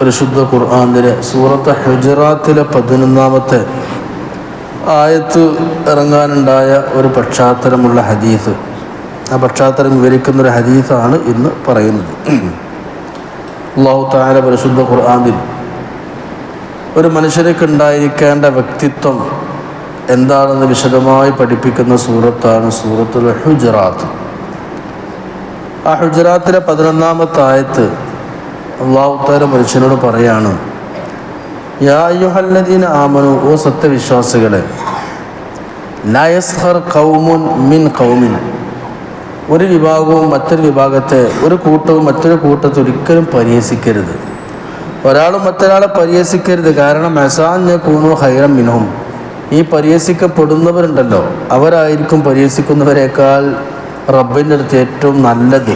പരിശുദ്ധ ഖുർആാനിലെ സൂറത്ത് ഹുജറാത്തിലെ പതിനൊന്നാമത്തെ ആയത്ത് ഇറങ്ങാനുണ്ടായ ഒരു പശ്ചാത്തലമുള്ള ഹദീസ്. ആ പശ്ചാത്തലം വിവരിക്കുന്ന ഒരു ഹദീസാണ് ഇന്ന് പറയുന്നത്. അള്ളാഹു താല പരിശുദ്ധ ഖുർആാനിൽ ഒരു മനുഷ്യനേക്കുണ്ടായിരിക്കേണ്ട വ്യക്തിത്വം എന്താണെന്ന് വിശദമായി പഠിപ്പിക്കുന്ന സൂറത്താണ് സൂറത്തുൽ ഹുജറാത്ത്. ആ ഹുജറാത്തിലെ പതിനൊന്നാമത്തെ ആയത്ത് അള്ളാഹുത്താര മനുഷ്യനോട് പറയാണ് യാ യുഹല്ലദീന ആമനു ഓ സത്യവിശ്വാസികളെ ലയസ്ഹർ കൗമുൻ മിൻ കൗമിൻ ഒരു വിഭാഗവും മറ്റൊരു വിഭാഗത്തെ ഒരു കൂട്ടവും മറ്റൊരു കൂട്ടത്തെ ഒരിക്കലും പരിഹസിക്കരുത്. ഒരാളും മറ്റൊരാളെ പരിഹസിക്കരുത്. കാരണം മെസാഞ്ഞ കൂണു ഹൈറം മിനും ഈ പരിഹസിക്കപ്പെടുന്നവരുണ്ടല്ലോ അവരായിരിക്കും പരിഹസിക്കുന്നവരെക്കാൾ റബ്ബിന്റെ അടുത്ത് ഏറ്റവും നല്ലത്.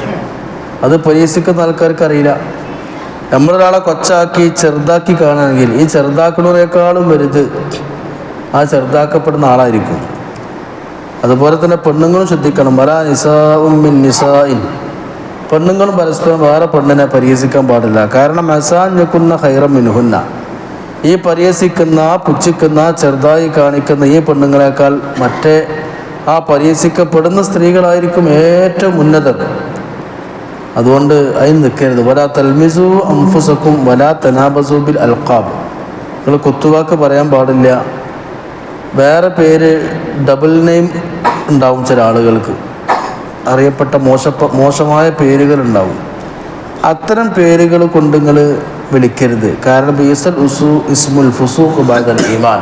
അത് പരിഹസിക്കുന്ന ആൾക്കാർക്ക് അറിയില്ല നമ്മളൊരാളെ കൊച്ചാക്കി ചെറുതാക്കി കാണുകയാണെങ്കിൽ ഈ ചെറുതാക്കുന്നതിനേക്കാളും വലുത് ആ ചെറുതാക്കപ്പെടുന്ന ആളായിരിക്കും. അതുപോലെ തന്നെ പെണ്ണുങ്ങളും ശ്രദ്ധിക്കണം. വരാ നിസാവും മിൻ നിസായിൻ പെണ്ണുങ്ങളും പരസ്പരം വേറെ പെണ്ണിനെ പരിഹസിക്കാൻ പാടില്ല. കാരണം മെസാൻ ഞെക്കുന്ന ഹൈറം മിനുഹുന്ന ഈ പരിഹസിക്കുന്ന പുച്ഛിക്കുന്ന ചെറുതായി കാണിക്കുന്ന ഈ പെണ്ണുങ്ങളെക്കാൾ മറ്റേ ആ പരിഹസിക്കപ്പെടുന്ന സ്ത്രീകളായിരിക്കും ഏറ്റവും ഉന്നതർ. അതുകൊണ്ട് അതിന് നിൽക്കരുത്. വലാ തൽമിസു അംഫുസക്കും വലാ തനാബസൂബിൽ അൽഖാബ്. നിങ്ങൾ കുത്തുവാക്ക് പറയാൻ പാടില്ല. വേറെ പേര് ഡബിൾ നെയിം ഉണ്ടാവും ചില ആളുകൾക്ക്. അറിയപ്പെട്ട മോശപ്പ മോശമായ പേരുകൾ ഉണ്ടാവും. അത്തരം പേരുകൾ കൊണ്ട് നിങ്ങൾ വിളിക്കരുത്. കാരണം ബീസൽ ഉസു ഇസ്മുൽ ഫുസൂഖ് ബാദൽ ഈമാൻ.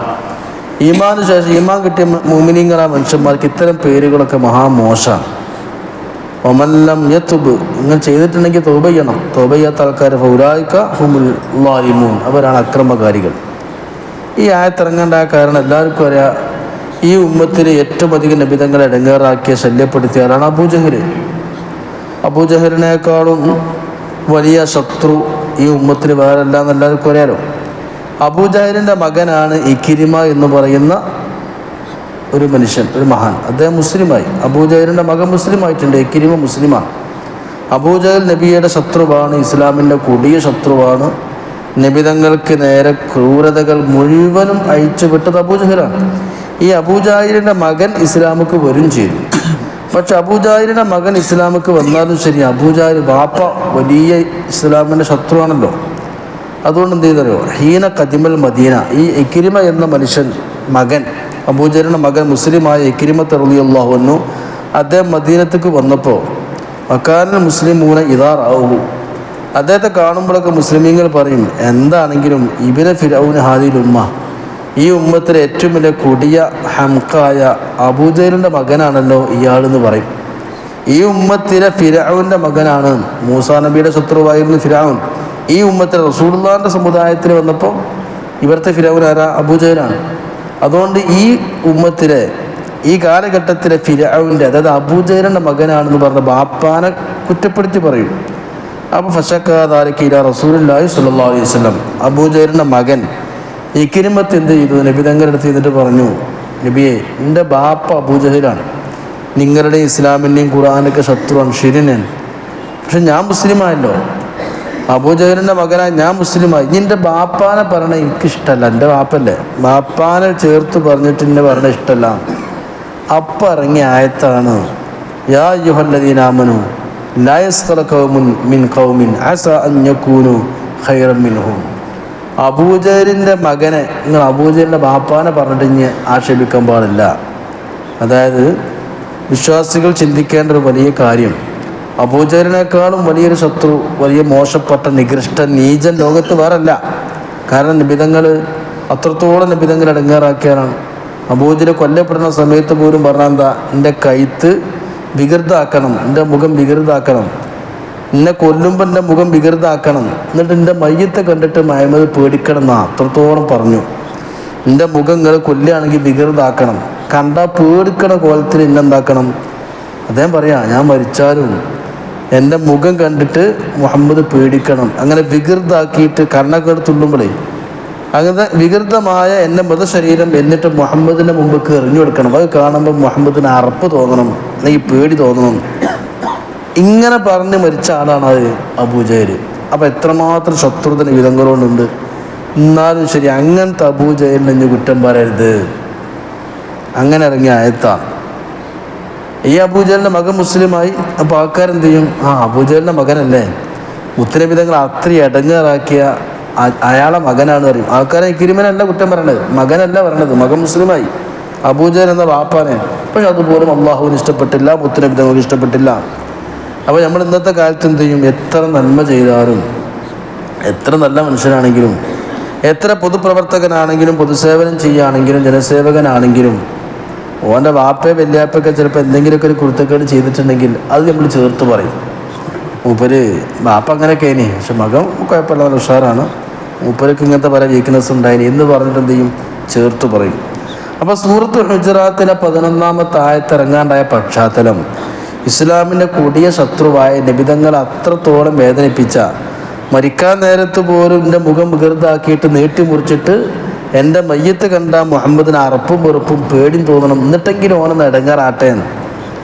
ഈമാന് ശേഷം ഈമാൻ കിട്ടിയ മുമിനിങ്ങളാ മനുഷ്യന്മാർക്ക് ഇത്തരം പേരുകളൊക്കെ മഹാമോശമാണ്. ഒമല്ലം യത്തുബ്. ഇങ്ങനെ ചെയ്തിട്ടുണ്ടെങ്കിൽ തോബ ചെയ്യണം. തോബ ചെയ്യാത്ത ആൾക്കാർ ഫൗരായിക്ക ഹുമുൽ ലാലിമൂൻ. അവരാണ് അക്രമകാരികൾ. ഈ ആയത്തിറങ്ങേണ്ട കാരണം എല്ലാവർക്കും അറിയാം. ഈ ഉമ്മത്തിന് ഏറ്റവും അധികം നബിതങ്ങളെ ഇടങ്ങേറാക്കിയ ശല്യപ്പെടുത്തിയ ആളാണ് അബൂജഹൽ അബൂജഹലിനേക്കാളും വലിയ ശത്രു ഈ ഉമ്മത്തിന് വേറെ അല്ല എല്ലാവർക്കും അറിയാലോ. അബൂജഹലിന്റെ മകനാണ് ഇക്കിരിമ എന്ന് പറയുന്ന ഒരു മനുഷ്യൻ ഒരു മഹാൻ. അദ്ദേഹം മുസ്ലിമായി. അബൂജഹലിന്റെ മകൻ മുസ്ലിമായിട്ടുണ്ട്. എക്കിരിമ മുസ്ലിമാണ് അബൂജഹൽ നബിയുടെ ശത്രുവാണ് ഇസ്ലാമിന്റെ കൊടിയ ശത്രുവാണ്. നിബിതങ്ങൾക്ക് നേരെ ക്രൂരതകൾ മുഴുവനും അയച്ചുവിട്ടത് അബൂജഹലാണ് ഈ അബൂജാഹിലിന്റെ മകൻ ഇസ്ലാമുക്ക് വരും ചെയ്തു. പക്ഷെ അബൂജാഹിലിന്റെ മകൻ ഇസ്ലാമുക്ക് വന്നാലും ശരി അബൂജാഹിൽ വാപ്പ വലിയ ഇസ്ലാമിന്റെ ശത്രുവാണല്ലോ. അതുകൊണ്ട് എന്ത് ചെയ്തറിയോ? ഹീന കദിമൽ മദീന. ഈ ഇക്കിരിമ എന്ന മനുഷ്യൻ മകൻ അബൂജലിന്റെ മകൻ മുസ്ലിമായ ഇക്കിരിമത്ത് റളിയല്ലാഹുന്നു അദ്ദേഹം മദീനത്തേക്ക് വന്നപ്പോൾ വക്കാരൻ മുസ്ലിം മൂന ഇതാർ ആവു അദ്ദേഹത്തെ കാണുമ്പോഴൊക്കെ മുസ്ലിമീങ്ങൾ പറയും എന്താണെങ്കിലും ഇബിനെ ഫിരൗന് ഹാദിൽ ഉമ്മ ഈ ഉമ്മത്തിലെ ഏറ്റവും വലിയ കൊടിയ ഹംഖായ അബൂജലിന്റെ മകനാണല്ലോ ഇയാളെന്ന് പറയും. ഈ ഉമ്മത്തിലെ ഫിരാവിന്റെ മകനാണ് മൂസാ നബിയുടെ ശത്രുവായിരുന്നു ഫിരാവുൻ ഈ ഉമ്മത്തിലെ റസൂലുള്ളാഹിന്റെ സമുദായത്തിൽ വന്നപ്പോൾ ഇവിടുത്തെ ഫിരാവുൻ ആരാ? അബൂജഹലാണ്. അതുകൊണ്ട് ഈ ഉമ്മത്തിലെ ഈ കാലഘട്ടത്തിലെ ഫിരാവിന്റെ അതായത് അബൂജേരന്റെ മകനാണെന്ന് പറഞ്ഞ ബാപ്പാനെ കുറ്റപ്പെടുത്തി പറയും. അപ്പോൾ ഫഷക്കാതാരക്ക് ഇല റസൂലുല്ലാഹി സ്വല്ലല്ലാഹു അലൈഹി വസല്ലം. അബൂജേരന്റെ മകൻ ഇക്കിരിമത്ത് എന്ത് ചെയ്തു? നബിതങ്ങളുടെ അടുത്ത് ചെയ്തിട്ട് പറഞ്ഞു നബിയെ എന്റെ ബാപ്പ അബൂജഹലാണ് നിങ്ങളുടെ ഇസ്ലാമിന്റെയും ഖുറാനൊക്കെ ശത്രുവാണ് ശരിയാണ് പക്ഷെ ഞാൻ മുസ്ലിമായല്ലോ. അബൂജഹലിന്റെ മകനായി ഞാൻ മുസ്ലിമായി. ഇനി എന്റെ ബാപ്പാനെ പറഞ്ഞ എനിക്കിഷ്ടമല്ല എന്റെ ബാപ്പല്ലേ? ബാപ്പാനെ ചേർത്ത് പറഞ്ഞിട്ട് എന്നെ പറഞ്ഞ ഇഷ്ടമല്ല അപ്പ ഇറങ്ങിയ ആയത്താണ് യാ യുഹല്ലദീനാമനു ലായസ്കല മിൻ കൗമിൻ അസ അബൂജഹലിന്റെ മകനെ നിങ്ങൾ അബൂജഹലിന്റെ ബാപ്പാനെ പറഞ്ഞിട്ട് ഇനി ആക്ഷേപിക്കാൻ പാടില്ല. അതായത് വിശ്വാസികൾ ചിന്തിക്കേണ്ട ഒരു വലിയ കാര്യം അബൂജഹലിനേക്കാളും വലിയൊരു ശത്രു വലിയ മോശപ്പെട്ട നികൃഷ്ട നീചൻ ലോകത്ത് വേറല്ല. കാരണം നിബിതങ്ങൾ അത്രത്തോളം നിബിതങ്ങൾ അടങ്ങാറാക്കിയാണ് അബൂജൽ കൊല്ലപ്പെടുന്ന സമയത്ത് പോലും പറഞ്ഞാൽ എന്താ എന്റെ കൈത്ത് വികൃതാക്കണം എന്റെ മുഖം വികൃതാക്കണം. എന്നെ കൊല്ലുമ്പോൾ എന്റെ മുഖം വികൃതാക്കണം. എന്നിട്ട് എന്റെ മയ്യത്തെ കണ്ടിട്ട് മയമത് പേടിക്കണം എന്നാ അത്രത്തോളം പറഞ്ഞു. എന്റെ മുഖം കൊല്ലുകയാണെങ്കിൽ വികൃതാക്കണം. കണ്ടാൽ പേടിക്കണ കോലത്തിൽ എന്നെന്താക്കണം അദ്ദേഹം പറയാ ഞാൻ മരിച്ചാലും എന്റെ മുഖം കണ്ടിട്ട് മുഹമ്മദ് പേടിക്കണം. അങ്ങനെ വികൃതാക്കിയിട്ട് കണ്ണൊക്കെ തുള്ളുമ്പോഴേ അങ്ങനെ വികൃതമായ എന്റെ മൃതശരീരം എന്നിട്ട് മുഹമ്മദിന്റെ മുമ്പ് എറിഞ്ഞു കൊടുക്കണം. അത് കാണുമ്പോൾ മുഹമ്മദിന് അറപ്പ് തോന്നണം അല്ലെങ്കിൽ പേടി തോന്നണം. ഇങ്ങനെ പറഞ്ഞ് മരിച്ച ആളാണ് അത് അബൂജയർ അപ്പം എത്രമാത്രം ശത്രുതന് വിധങ്ങളുണ്ട് എന്നാലും ശരി അങ്ങനത്തെ അബൂജഹലിനെ ഇനി കുറ്റം പറയരുത്. അങ്ങനെ ഇറങ്ങിയ ആയത്താണ് ഈ അബൂജലിന്റെ മകൻ മുസ്ലിമായി അപ്പോൾ ആൾക്കാരെന്ത് ചെയ്യും ആ അബൂജലിന്റെ മകനല്ലേ? ഉത്തരവിധങ്ങൾ അത്ര അടങ്ങാറാക്കിയ ആ- അയാളെ മകനാണ് പറയും. ആൾക്കാരെ കിരിമനല്ല കുറ്റം പറയണത്. മകനല്ല പറയണത്. മകൻ മുസ്ലിമായി. അബൂജൽ എന്ന വാപ്പാനെ. പക്ഷെ അതുപോലും അള്ളാഹുവിന് ഇഷ്ടപ്പെട്ടില്ല മുത്തനബിതങ്ങൾക്ക് ഇഷ്ടപ്പെട്ടില്ല. അപ്പോൾ നമ്മൾ ഇന്നത്തെ കാലത്ത് എന്ത് ചെയ്യും? എത്ര നന്മ ചെയ്താലും എത്ര നല്ല മനുഷ്യനാണെങ്കിലും എത്ര പൊതുപ്രവർത്തകനാണെങ്കിലും പൊതുസേവനം ചെയ്യുകയാണെങ്കിലും ജനസേവകനാണെങ്കിലും ഓന്റെ വാപ്പയും വല്യാപ്പൊക്കെ ചിലപ്പോൾ എന്തെങ്കിലുമൊക്കെ ഒരു കുരുത്തക്കേട് ചെയ്തിട്ടുണ്ടെങ്കിൽ അത് നമ്മൾ ചേർത്ത് പറയും. മൂപ്പര് വാപ്പ അങ്ങനെയൊക്കെ ഇനി പക്ഷെ മകൻ കുഴപ്പമില്ല നല്ല ഉഷാറാണ്. മൂപ്പർക്ക് ഇങ്ങനത്തെ പല വീക്ക്നെസ് ഉണ്ടായിനി. എന്ന് പറഞ്ഞിട്ട് എന്ത് ചെയ്യും? ചേർത്ത് പറയും. അപ്പോൾ സൂറത്ത് ഹുജറാത്തിലെ പതിനൊന്നാമത്തെ ആയത്തിറങ്ങാണ്ടായ പശ്ചാത്തലം ഇസ്ലാമിന്റെ കൊടിയ ശത്രുവായ നിബിതങ്ങൾ അത്രത്തോളം വേദനിപ്പിച്ച മരിക്കാൻ നേരത്ത് പോലും എന്റെ മുഖം വികൃതാക്കിയിട്ട് നീട്ടി മുറിച്ചിട്ട് എന്റെ മയ്യത്ത് കണ്ട മുഹമ്മദിന് അറപ്പും വെറുപ്പും പേടിയും തോന്നണം. എന്നിട്ടെങ്കിലും ഓനൊന്ന് ഇടങ്ങാറാട്ടെ എന്ന്.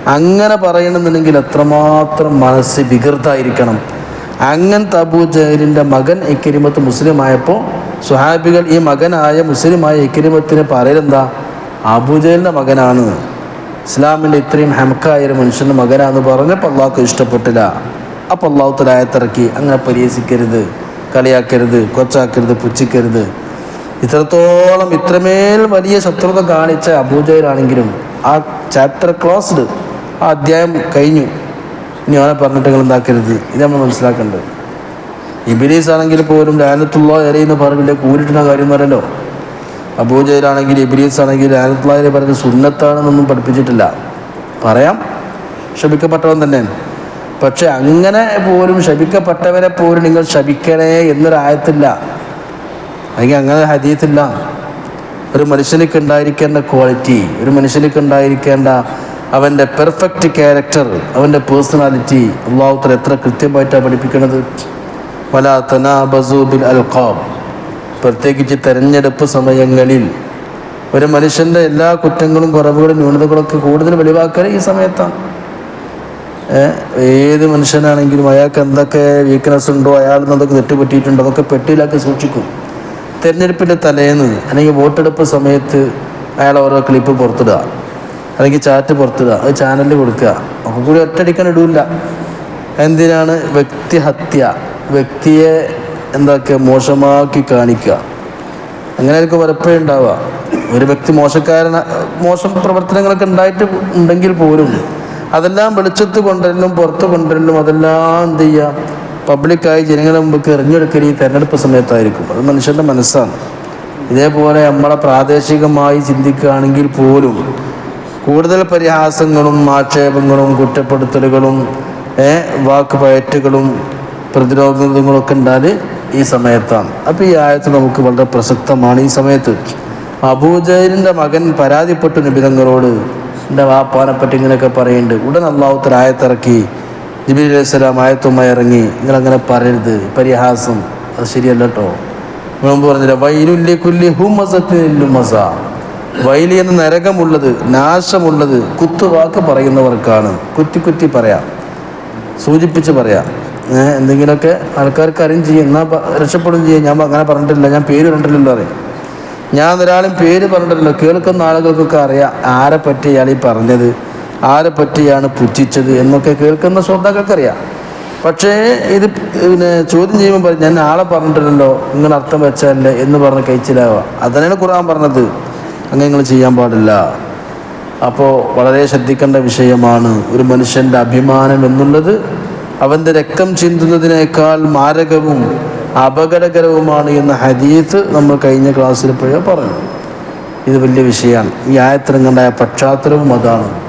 അങ്ങനെ പറയണമെന്നുണ്ടെങ്കിൽ എത്രമാത്രം മനസ്സ് വികൃതായിരിക്കണം. അങ്ങനത്തെ അബൂ ജഹലിന്റെ മകൻ ഇക്കരിമത്ത് മുസ്ലിം ആയപ്പോൾ സുഹാബികൾ ഈ മകനായ മുസ്ലിമായ ഇക്കരിമത്തിന് പറയലെന്താ? അബൂജഹലിന്റെ മകനാണ്. ഇസ്ലാമിന്റെ ഇത്രയും ഹെമക്കായ ഒരു മനുഷ്യന്റെ മകനാന്ന് പറഞ്ഞപ്പോൾ അള്ളാഹ്ക്ക് ഇഷ്ടപ്പെട്ടില്ല. അപ്പോൾ അള്ളാഹു തലായത്തിറക്കി അങ്ങനെ പരിഹസിക്കരുത് കളിയാക്കരുത് കൊച്ചാക്കരുത് പുച്ഛിക്കരുത്. ഇത്രത്തോളം ഇത്രമേൽ വലിയ ശത്രുത കാണിച്ച അബൂജയിലാണെങ്കിലും ആ ചാപ്റ്റർ ക്ലോസ്ഡ് ആ അധ്യായം കഴിഞ്ഞു. ഇനി അവനെ പറഞ്ഞിട്ട് നിങ്ങൾ എന്താക്കരുത്? ഇത് നമ്മൾ മനസ്സിലാക്കേണ്ടത്. ഇബിലീസ് ആണെങ്കിൽ പോലും ലാനത്തുള്ള എരയെന്ന് പറഞ്ഞില്ല? കൂരിട്ടുന്ന കാര്യം പറയല്ലോ അബൂജയിലാണെങ്കിൽ ഇബിലീസ് ആണെങ്കിൽ ലാനത്തുള്ള പറഞ്ഞ് സുന്നത്താണെന്നൊന്നും പഠിപ്പിച്ചിട്ടില്ല. പറയാം. ക്ഷമിക്കപ്പെട്ടവൻ തന്നെ. പക്ഷെ അങ്ങനെ പോലും ശപിക്കപ്പെട്ടവരെ പോലും നിങ്ങൾ ശപിക്കണേ എന്നൊരായത്തില്ല. അല്ലെങ്കിൽ അങ്ങനെ ഹദീത്തില്ല. ഒരു മനുഷ്യനിക്ക് ഉണ്ടായിരിക്കേണ്ട ക്വാളിറ്റി ഒരു മനുഷ്യനിക്ക് ഉണ്ടായിരിക്കേണ്ട അവന്റെ പെർഫെക്റ്റ് ക്യാരക്ടർ അവന്റെ പേഴ്സണാലിറ്റി അള്ളാഹുത്തല എത്ര കൃത്യമായിട്ടാണ് പഠിപ്പിക്കുന്നത് വല തനാബസൂബിൽ അൽഖാബ് പ്രത്യേകിച്ച് തെരഞ്ഞെടുപ്പ് സമയങ്ങളിൽ ഒരു മനുഷ്യന്റെ എല്ലാ കുറ്റങ്ങളും കുറവുകളും ന്യൂനതകളൊക്കെ കൂടുതൽ വെളിവാക്കൽ ഈ സമയത്താണ്. ഏത് മനുഷ്യനാണെങ്കിലും അയാൾക്ക് എന്തൊക്കെ വീക്ക്നെസ് ഉണ്ടോ അയാൾ എന്തൊക്കെ തെറ്റുപറ്റിയിട്ടുണ്ടോ അതൊക്കെ പെട്ടിയിലാക്കി സൂക്ഷിക്കും. തെരഞ്ഞെടുപ്പിന്റെ തലേന്ന് അല്ലെങ്കിൽ വോട്ടെടുപ്പ് സമയത്ത് അയാൾ ഓരോ ക്ലിപ്പ് പുറത്തിടുക. അല്ലെങ്കിൽ ചാറ്റ് പുറത്തിടുക. അത് ചാനലിൽ കൊടുക്കുക. ഒക്കെ കൂടി ഒറ്റയടിക്കാൻ ഇടൂല്ല. എന്തിനാണ് വ്യക്തിഹത്യ? വ്യക്തിയെ എന്താക്കുക? മോശമാക്കി കാണിക്കുക. അങ്ങനെയൊക്കെ പലപ്പോഴും ഉണ്ടാവുക. ഒരു വ്യക്തി മോശക്കാരന മോശം പ്രവർത്തനങ്ങളൊക്കെ ഉണ്ടായിട്ട് ഉണ്ടെങ്കിൽ പോലും അതെല്ലാം വെളിച്ചത്ത് കൊണ്ടുവരലും പുറത്ത് കൊണ്ടുവരലും അതെല്ലാം എന്ത് ചെയ്യുക? പബ്ലിക്കായി ജനങ്ങളുടെ മുമ്പ് എറിഞ്ഞെടുക്കൽ ഈ തെരഞ്ഞെടുപ്പ് സമയത്തായിരിക്കും. അത് മനുഷ്യന്റെ മനസ്സാണ്. ഇതേപോലെ നമ്മളെ പ്രാദേശികമായി ചിന്തിക്കുകയാണെങ്കിൽ പോലും കൂടുതൽ പരിഹാസങ്ങളും ആക്ഷേപങ്ങളും കുറ്റപ്പെടുത്തലുകളും വാക്ക് പയറ്റുകളും പ്രതിരോധങ്ങളൊക്കെ ഉണ്ടാൽ ഈ സമയത്താണ്. അപ്പോൾ ഈ ആയത്ത് നമുക്ക് വളരെ പ്രസക്തമാണ് ഈ സമയത്ത്. അബൂജലിന്റെ മകൻ പരാതിപ്പെട്ടു നിബിതങ്ങളോട്. എന്റെ വാപ്പാനെ പറ്റി ഇങ്ങനെയൊക്കെ പറയുന്നുണ്ട്. ഉടൻ അള്ളാഹുത്തർ ആയത്തിറക്കി. ജിബി അലൈഹി സ്വലാം ആയത്തുമായി ഇറങ്ങി നിങ്ങളങ്ങനെ പറയരുത് പരിഹാസം അത് ശരിയല്ല കേട്ടോ മുമ്പ് പറഞ്ഞില്ല വൈലുല്ലി കുല്ലി ഹുമസത്തിനുമസ വൈലി എന്ന നരകമുള്ളത് നാശമുള്ളത് കുത്തുവാക്ക് പറയുന്നവർക്കാണ്. കുറ്റി കുറ്റി പറയാം സൂചിപ്പിച്ച് പറയാം. എന്തെങ്കിലുമൊക്കെ ആൾക്കാർക്ക് അറിയും ചെയ്യും എന്നാൽ രക്ഷപ്പെടും ചെയ്യും. ഞാൻ അങ്ങനെ പറഞ്ഞിട്ടില്ല ഞാൻ പേര് പറഞ്ഞിട്ടില്ലല്ലോ അറിയാം. ഞാൻ ഒരാളും പേര് പറഞ്ഞിട്ടില്ലല്ലോ കേൾക്കുന്ന ആളുകൾക്കൊക്കെ അറിയാം ആരെ പറ്റി ഇയാൾ ഈ പറഞ്ഞത്. ആരെ പറ്റിയാണ് പുച്ഛിച്ചത് എന്നൊക്കെ കേൾക്കുന്ന ശ്രദ്ധകൾക്കറിയാം പക്ഷേ ഇത് പിന്നെ ചോദ്യം ചെയ്യുമ്പോൾ പറയും ഞാൻ ആളെ പറഞ്ഞിട്ടില്ലല്ലോ ഇങ്ങനെ അർത്ഥം വെച്ചല്ലേ എന്ന് പറഞ്ഞ് കഴിച്ചിലാവുക അതിനാണ് ഖുർആൻ പറഞ്ഞത്. അങ്ങനെ നിങ്ങൾ ചെയ്യാൻ പാടില്ല. അപ്പോൾ വളരെ ശ്രദ്ധിക്കേണ്ട വിഷയമാണ് ഒരു മനുഷ്യന്റെ അഭിമാനം എന്നുള്ളത്. അവന്റെ രക്തം ചിന്തുന്നതിനേക്കാൾ മാരകവും അപകടകരവുമാണ് എന്ന ഹദീത്ത് നമ്മൾ കഴിഞ്ഞ ക്ലാസ്സിൽ ഇപ്പോഴേ പറഞ്ഞു. ഇത് വലിയ വിഷയമാണ്. ഈ ആയത്തിറങ്ങണ്ടായ പശ്ചാത്തലവും അതാണ്.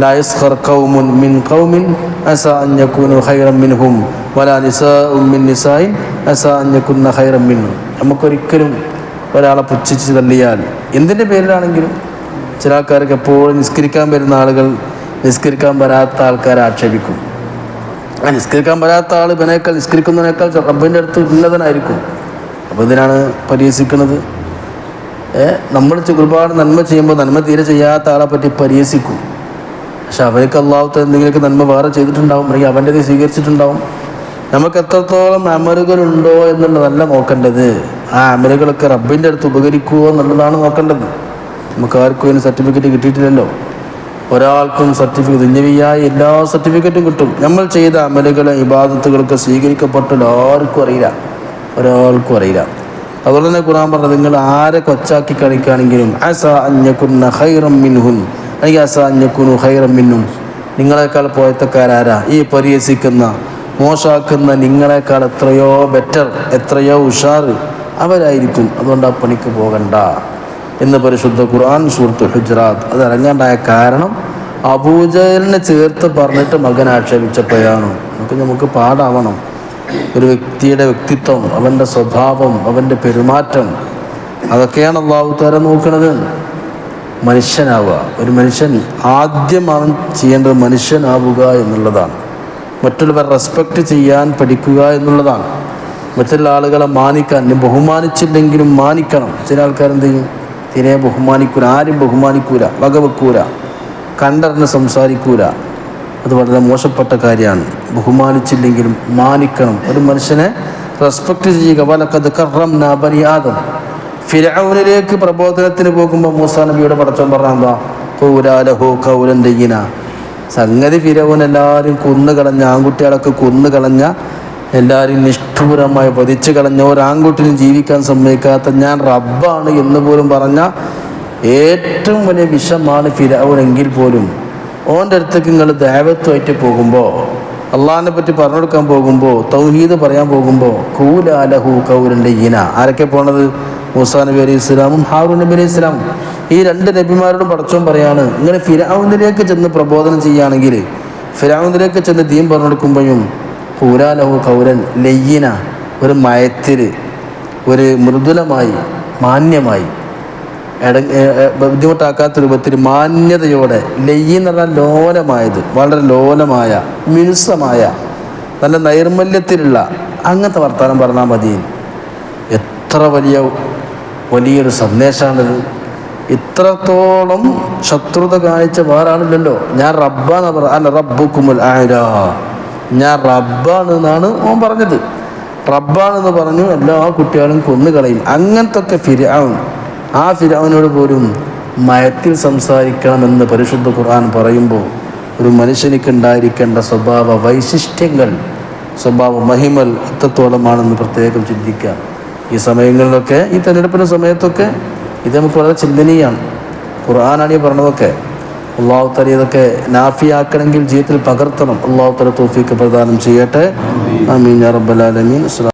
ലായസ്ഖർ ഖൗമുൻ മിൻ ഖൗമിൻ അസ അൻ യകൂനു ഖൈറൻ മിൻഹും വലാ നിസാഉം മിൻ നിസായിൻ അസ അൻ യകുന്ന ഖൈറൻ മിൻഹും നമുക്കൊരിക്കലും ഒരാളെ പുച്ഛിച്ച് തള്ളിയാൽ എന്തിന്റെ പേരിലാണെങ്കിലും ചില ആൾക്കാർക്ക് എപ്പോഴും നിസ്കരിക്കാൻ വരുന്ന ആളുകൾ നിസ്കരിക്കാൻ വരാത്ത ആൾക്കാരെ ആക്ഷേപിക്കും. ആ നിസ്കരിക്കാൻ വരാത്ത ആൾ ഇവനേക്കാൾ നിസ്കരിക്കുന്നതിനേക്കാൾ റബ്ബിന്റെ അടുത്ത് ഉന്നതനായിരിക്കും. അപ്പോൾ ഇതിനാണ് പരിഹസിക്കുന്നത്. നമ്മൾ ഒരുപാട് നന്മ ചെയ്യുമ്പോൾ നന്മ തീരെ ചെയ്യാത്ത ആളെ പറ്റി പരിഹസിക്കും. പക്ഷെ അവർക്ക് അള്ളാഹുത്ത എന്തെങ്കിലുമൊക്കെ നന്മ വേറെ ചെയ്തിട്ടുണ്ടാവും അല്ലെങ്കിൽ അവന്റെ സ്വീകരിച്ചിട്ടുണ്ടാവും. നമുക്ക് എത്രത്തോളം അമലുകളുണ്ടോ എന്നുള്ളതല്ല നോക്കേണ്ടത്. ആ അമലുകളൊക്കെ റബ്ബിന്റെ അടുത്ത് ഉപകരിക്കുമോ എന്നുള്ളതാണ് നോക്കേണ്ടത്. നമുക്ക് ആർക്കും അതിന് സർട്ടിഫിക്കറ്റ് കിട്ടിയിട്ടില്ലല്ലോ. ഒരാൾക്കും സർട്ടിഫിക്കറ്റ് ദുഞ്ഞവിയായ എല്ലാ സർട്ടിഫിക്കറ്റും കിട്ടും. നമ്മൾ ചെയ്ത അമലുകളെ ഇബാദത്തുകളൊക്കെ സ്വീകരിക്കപ്പെട്ടില്ല ആർക്കും അറിയില്ല. ഒരാൾക്കും അറിയില്ല. അതുപോലെ തന്നെ ഖുറാൻ പറഞ്ഞത് നിങ്ങൾ ആരെ കൊച്ചാക്കി കളിക്കുകയാണെങ്കിലും അസ അഞ്ഞക്കുന്ന ഹൈറം മിൻഹുൻ അല്ലെങ്കിൽ അസ അഞ്ഞക്കുനു ഹൈറം മിന്നും. നിങ്ങളെക്കാൾ പോയത്തക്കാരാരാ? ഈ പരിഹസിക്കുന്ന മോശാക്കുന്ന നിങ്ങളെക്കാൾ എത്രയോ ബെറ്റർ എത്രയോ ഉഷാർ അവരായിരിക്കും. അതുകൊണ്ട് ആ പണിക്ക് പോകണ്ട എന്ന് പരിശുദ്ധ ഖുർആൻ സുഹൃത്ത് ഹുജറാത്ത്. അത് ഇറങ്ങാണ്ടായ കാരണം അബൂജലിനെ ചേർത്ത് പറഞ്ഞിട്ട് മകൻ ആക്ഷേപിച്ചപ്പോഴാണ്. നമുക്ക് നമുക്ക് പാടാവണം. ഒരു വ്യക്തിയുടെ വ്യക്തിത്വം അവന്റെ സ്വഭാവം അവന്റെ പെരുമാറ്റം അതൊക്കെയാണ് അള്ളാഹു താര നോക്കുന്നത് മനുഷ്യനാവുക. ഒരു മനുഷ്യൻ ആദ്യം അവൻ ചെയ്യേണ്ടത് മനുഷ്യനാവുക എന്നുള്ളതാണ്. മറ്റുള്ളവർ റെസ്പെക്റ്റ് ചെയ്യാൻ പഠിക്കുക എന്നുള്ളതാണ്. മറ്റുള്ള ആളുകളെ മാനിക്കാൻ ബഹുമാനിച്ചില്ലെങ്കിലും മാനിക്കണം. ചില ആൾക്കാർ എന്ത് ചെയ്യും? തിരെ ബഹുമാനിക്കൂല ആരും ബഹുമാനിക്കൂല വകവെക്കൂല കണ്ടറിഞ്ഞ് സംസാരിക്കൂല. അത് വളരെ മോശപ്പെട്ട കാര്യമാണ്. ബഹുമാനിച്ചില്ലെങ്കിലും മാനിക്കണം. ഒരു മനുഷ്യനെ റെസ്പെക്റ്റ് ചെയ്യുക. വലക്കത് കറം നാബനി ഫിരൗനിലേക്ക് പ്രബോധനത്തിന് പോകുമ്പോൾ മൂസാ നബിയുടെ പടച്ചോൻ പറഞ്ഞ എന്താ? കൗരാലഹോ കൗലൻ ദയ്യന സംഗതി ഫിരവൻ എല്ലാവരും കുന്നു കളഞ്ഞ ആൺകുട്ടികളൊക്കെ കുന്നു കളഞ്ഞ എല്ലാവരും നിഷ്ഠൂരമായി വധിച്ചു കളഞ്ഞ ഒരാൺകുട്ടിനും ജീവിക്കാൻ സമ്മതിക്കാത്ത ഞാൻ റബ്ബാണ് എന്ന് പോലും പറഞ്ഞ ഏറ്റവും വലിയ വിഷമാണ് ഫിരാവുനെങ്കിൽ പോലും. ഓന്റെ അടുത്തേക്ക് നിങ്ങൾ ദേവത്വമായിട്ട് പോകുമ്പോൾ അള്ളാഹിനെ പറ്റി പറഞ്ഞു കൊടുക്കാൻ പോകുമ്പോൾ തൗഹീദ് പറയാൻ പോകുമ്പോൾ കൂലാലഹു കൗരന്റെ ഈന ആരൊക്കെ പോണത്? മൂസാ നബി അലൈഹി ഇസ്ലാമും ഹാറൂൻ നബി അലൈഹി ഇസ്ലാമും ഈ രണ്ട് നബിമാരോടും പടച്ചോൻ പറയാണ് ഇങ്ങനെ ഫിരാവുന്നിലേക്ക് ചെന്ന് പ്രബോധനം ചെയ്യുകയാണെങ്കിൽ ഫിരാവുന്നിലേക്ക് ചെന്ന് ദീൻ പറഞ്ഞു കൊടുക്കുമ്പോഴും ഹൂരാലഹു കൗരൻ ലയ്യന ഒരു മയത്തിൽ ഒരു മൃദുലമായി മാന്യമായി ഇട ബുദ്ധിമുട്ടാക്കാത്ത രൂപത്തിൽ മാന്യതയോടെ ലയ്യെന്ന് പറഞ്ഞാൽ ലോലമായത് വളരെ ലോലമായ മിനുസമായ നല്ല നൈർമല്യത്തിലുള്ള അങ്ങനത്തെ വർത്തമാനം പറഞ്ഞാൽ മതി. എത്ര വലിയ വലിയൊരു സന്ദേശമാണിത്. ഇത്രത്തോളം ശത്രുത കാണിച്ച വേറാണില്ലല്ലോ. ഞാൻ റബ്ബാന്ന് പറ അല്ല റബ്ബുക്കുമുൽ ആരാ ഞാൻ റബ്ബാണ് എന്നാണ് ഓൻ പറഞ്ഞത്. റബ്ബാണെന്ന് പറഞ്ഞു എല്ലാ കുട്ടികളും കൊന്നുകളയും. അങ്ങനത്തെ ഒക്കെ ഫിരാവും ആ ഫിരാവിനോട് പോലും മയത്തിൽ സംസാരിക്കണമെന്ന് പരിശുദ്ധ ഖുർആൻ പറയുമ്പോൾ ഒരു മനുഷ്യനിക്ക് ഉണ്ടായിരിക്കേണ്ട സ്വഭാവ വൈശിഷ്ട്യങ്ങൾ സ്വഭാവ മഹിമൽ എത്രത്തോളമാണെന്ന് പ്രത്യേകം ചിന്തിക്കാം. ഈ സമയങ്ങളിലൊക്കെ ഈ തെരഞ്ഞെടുപ്പിന്റെ സമയത്തൊക്കെ ഇത് നമുക്ക് വളരെ ചിന്തനീയമാണ് ഖുർആനാണ് ഈ പറഞ്ഞതൊക്കെ. അള്ളാഹു തല ഇതൊക്കെ നാഫിയാക്കണമെങ്കിൽ ജീവിതത്തിൽ പകർത്തണം. അള്ളാഹു തല തോഫിക്ക് പ്രദാനം ചെയ്യട്ടെ. അമീൻ അസ്സലാം